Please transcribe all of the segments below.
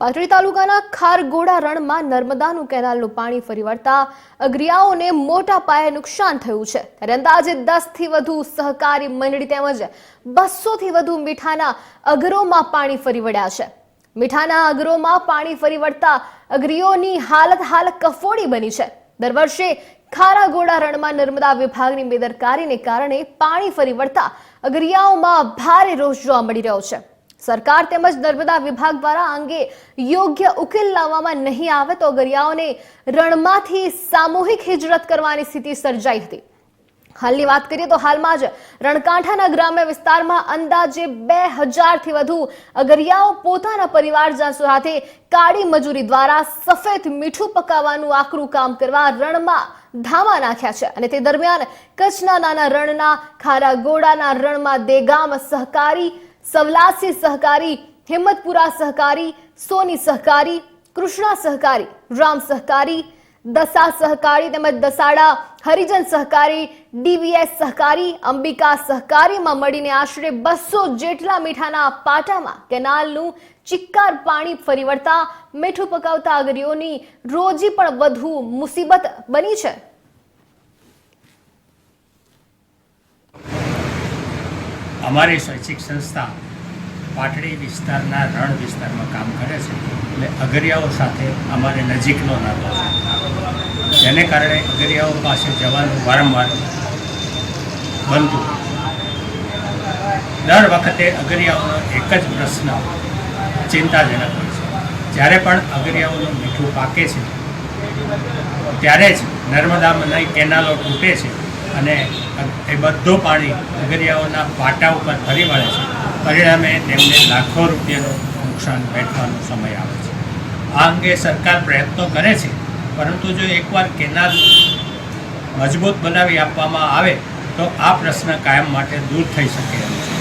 પાટડી તાલુકાના ખારગોડા રણમાં નર્મદાનું કેનાલનું પાણી ફરી વળતા અગરિયાઓને મોટા પાયે નુકસાન થયું છે. ત્યારે અંદાજે દસથી વધુ સહકારી મંડળી તેમજ બસોથી વધુ મીઠાના અગરોમાં પાણી ફરી વળ્યા છે. મીઠાના અગરોમાં પાણી ફરી વળતા અગરીઓની હાલત હાલ કફોડી બની છે. દર વર્ષે ખારાગોડા રણમાં નર્મદા વિભાગની બેદરકારીને કારણે પાણી ફરી વળતા અગરિયાઓમાં ભારે રોષ જોવા મળી રહ્યો છે. સરકાર તેમજ નર્મદા વિભાગ દ્વારા અંગે યોગ્ય ઉકેલ લાવવામાં નહીં આવે તો અગરિયાઓને રણમાંથી સામૂહિક હિજરત કરવાની સ્થિતિ સર્જાઈ હતી. હાલની વાત કરીએ તો હાલમાં જ રણકાંઠાના ગ્રામ્ય વિસ્તારમાં અંદાજે બે હજારથી વધુ અગરિયાઓ પોતાના પરિવારજન સાથે કાળી મજૂરી દ્વારા સફેદ મીઠું પકાવવાનું આકરું કામ કરવા રણમાં ધામા નાખ્યા છે અને તે દરમિયાન કચ્છના નાના રણના, ખારા ગોડાના રણમાં દેગામ સહકારી સવલાસી સહકારી, હિંમતપુરા સહકારી, સોની સહકારી, કૃષ્ણા સહકારી, રામ સહકારી, દસા સહકારી તેમજ દસાડા, હરિજન સહકારી, ડીવીએસ સહકારી, અંબિકા સહકારીમાં મળીને આશરે બસો જેટલા મીઠાના પાટામાં કેનાલનું ચિક્કાર પાણી ફરી વળતા, મીઠું પકાવતા અગરીઓની રોજી પણ વધુ મુસીબત બની છે. અમારી શૈક્ષિક સંસ્થા પાટડી વિસ્તારના રણ વિસ્તારમાં કામ કરે છે. એટલે અગરિયાઓ સાથે અમારે નજીકનો નાતો છે. જેને કારણે અગરિયાઓ પાસે જવાનું વારંવાર બનતું દર વખતે અગરિયાઓનો એક જ પ્રશ્ન ચિંતાજનક હોય છે. જ્યારે પણ અગરિયાઓનું મીઠું પાકે છે, ત્યારે જ નર્મદામાંની કેનાલો તૂટે છે અને એ બધું પાણી અગરિયાઓના પાટા ઉપર ફરી વળે છે. પરિણામે તેમને લાખો રૂપિયાનું નુકસાન વેઠવાનો સમય આવે છે. આ અંગે સરકાર પ્રયત્નો કરે છે, પરંતુ જો એકવાર કેનાલ મજબૂત બનાવી આપવામાં આવે, તો આ પ્રશ્ન કાયમ માટે દૂર થઈ શકે એમ છે.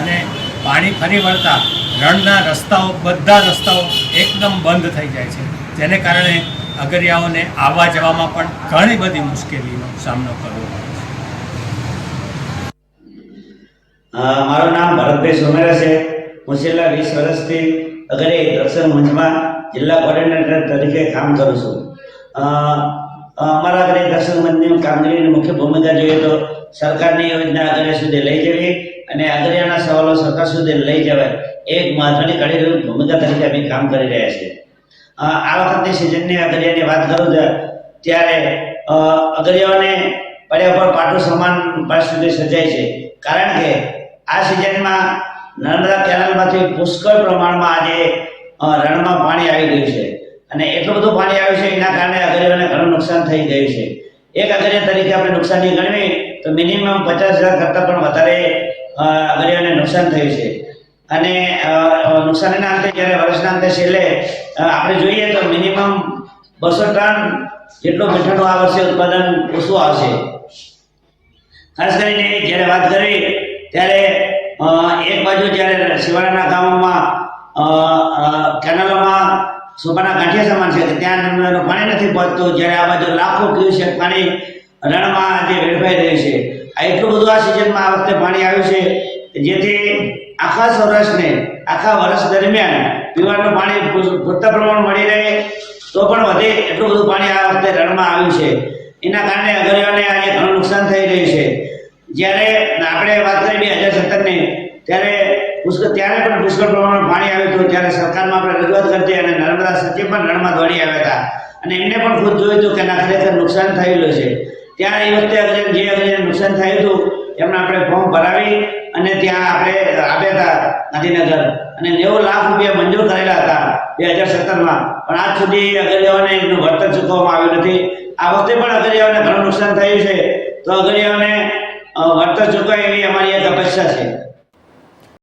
અને પાણી ફરી વળતા રણના રસ્તાઓ, બધા રસ્તાઓ એકદમ બંધ થઈ જાય છે. જેને કારણે અગરિયાઓને આવવા જવામાં પણ ઘણી બધી મુશ્કેલીનો સામનો કરવો મારું નામ ભરતભાઈ સોમેરા છે. હું છેલ્લા વીસ વર્ષથી અગરે દર્શન મંચમાં જિલ્લા કોર્ડિનેટર તરીકે કામ કરું છું. અમારા અગરે દર્શન મંચની કામગીરીની મુખ્ય ભૂમિકા જોઈએ તો સરકારની યોજના અગરે સુધી લઈ જવી અને અગરિયાના સવાલો સરકાર સુધી લઈ જવાય. એક મહત્વની કડી ભૂમિકા તરીકે અમે કામ કરી રહ્યા છીએ. આ વખતની સિઝનની અગરિયાની વાત કરું ત્યારે અગરિયાઓને પડ્યા પર પાટું સમાન પરિસ્થિતિ સર્જાય છે. કારણ કે આ સિઝનમાં નર્મદા કેનાલમાંથી પુષ્કળ પ્રમાણમાં આજે રણમાં પાણી આવી ગયું છે. અને એટલું બધું પાણી આવ્યું છે, એના કારણે અગરીઓને ઘણું નુકસાન થઈ ગયું છે. એક અગરિયા તરીકે આપણે નુકસાની ગણવી, તો મિનિમમ પચાસ હજાર કરતાં પણ વધારે અગરિયાને નુકસાન થયું છે. અને નુકસાનીના અંતે જ્યારે વર્ષના અંતે છેલ્લે આપણે જોઈએ તો મિનિમમ બસો ટન જેટલું મીઠાનું આ વર્ષે ઉત્પાદન ઓછું આવશે. ખાસ કરીને જ્યારે વાત કરવી ત્યારે એક બાજુ જ્યારે શિવાળાના ગામોમાં કેનાલોમાં સોપાના ગાંઠિયા સમાન છે કે ત્યાં પાણી નથી પહોંચતું જ્યારે આ બાજુ લાખો ક્યુસેક પાણી રણમાં જે વેડફાઈ રહ્યું છે. આ એટલું બધું આ સિઝનમાં આ વખતે પાણી આવ્યું છે જેથી આખા સૌરાષ્ટ્રને, આખા વર્ષ દરમિયાન પીવાનું પાણી પૂરતા પ્રમાણ મળી રહે, તો પણ વધે એટલું બધું પાણી આ વખતે રણમાં આવ્યું છે. એના કારણે અગરિયાને આજે ઘણું નુકસાન થઈ રહ્યું છે. જ્યારે આપણે વાત કરી બે હજાર સત્તરની, ત્યારે પુષ્કળ, ત્યારે પણ પુષ્કળ પ્રમાણમાં પાણી આવ્યું હતું. ત્યારે સરકારમાં આપણે રજૂઆત કરતી અને નર્મદા સચિવ પણ રણમાં દોડી આવ્યા હતા. અને એમને પણ ખુદ જોયું હતું કે ના, ખરેખર નુકસાન થયેલું છે. ત્યારે એ વખતે અગરિયા જે અગરિયાને નુકસાન થયું હતું, એમને આપણે ફોર્મ ભરાવી અને ત્યાં આપણે આપ્યા હતા ગાંધીનગર. અને નેવું લાખ રૂપિયા મંજૂર કરેલા હતા બે હજાર સત્તરમાં. પણ આજ સુધી અગરિયાઓને એનું વળતર ચૂકવવામાં આવ્યું નથી. આ વખતે પણ અગરિયાઓને ઘણું નુકસાન થયું છે. તો અગરિયાઓને અ, વળતર એવી અમારી આ તપસ્યા છે.